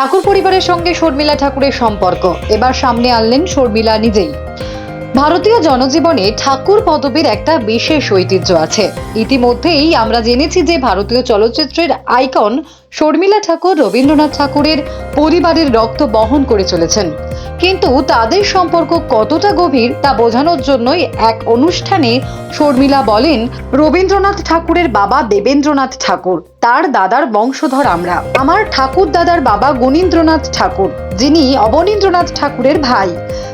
ঠাকুর পরিবারের সঙ্গে শর্মিলা ঠাকুরের সম্পর্ক। এবার সামনে আনলেন শর্মিলা নিজেই। ভারতীয় জনজীবনে ঠাকুর পদবীর একটা বিশেষ ঐতিহ্য আছে। ইতিমধ্যেই আমরা জেনেছি যে ভারতীয় চলচ্চিত্রের আইকন শর্মিলা ঠাকুর, রবীন্দ্রনাথ ঠাকুরের পরিবারের রক্ত বহন করে চলেছেন। কিন্তু তাদের সম্পর্ক কতটা গভীর তা বোঝানোর জন্যই এক অনুষ্ঠানে শর্মিলা বলেন, রবীন্দ্রনাথ ঠাকুরের বাবা দেবেন্দ্রনাথ ঠাকুর, তার দাদার বংশধর আমরা। আমার ঠাকুর দাদার বাবা গুণীন্দ্রনাথ ঠাকুর, যিনি অবনীন্দ্রনাথ ঠাকুরের ভাই।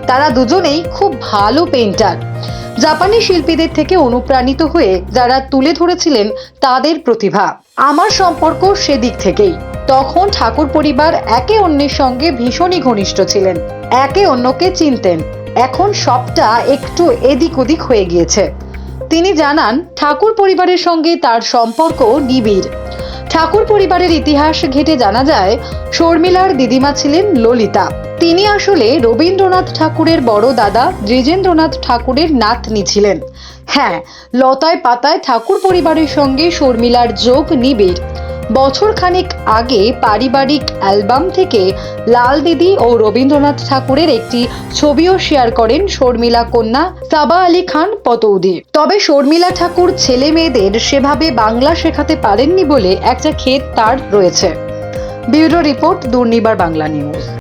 তারা দুজনেই খুব ভালো পেইন্টার জাপানি শিল্পীদের থেকে অনুপ্রাণিত হয়ে যারা তুলে ধরেছিলেন তাদের প্রতিভা। আমার সম্পর্ক সেদিক থেকেই। তখন ঠাকুর পরিবার একে অন্যের সঙ্গে ভীষণই ঘনিষ্ঠ ছিলেন। একে অন্যকে চিনতেন। এখন সবটা একটু এদিক ওদিক হয়ে গিয়েছে। তিনি জানান, ঠাকুর পরিবারের সঙ্গে তার সম্পর্ক নিবিড়। ঠাকুর পরিবারের ইতিহাস ঘেটে জানা যায়, শর্মিলার দিদিমা ছিলেন ললিতা। তিনি আসলে রবীন্দ্রনাথ ঠাকুরের বড় দাদা, দ্বিজেন্দ্রনাথ ঠাকুরের নাতনি ছিলেন। হ্যাঁ লতায় পাতায় ঠাকুর পরিবারের সঙ্গে শর্মিলার যোগ নিবিড়। বছর খানিক আগে পারিবারিক অ্যালবাম থেকে লাল দিদি ও রবীন্দ্রনাথ ঠাকুরের একটি ছবিও শেয়ার করেন শর্মিলা কন্যা সাবা আলী খান পতৌদি। তবে শর্মিলা ঠাকুর ছেলে মেয়েদের সেভাবে বাংলা শেখাতে পারেননি বলে একটা ক্ষেত তার রয়েছে। Bureau report Durnibar Bangla news.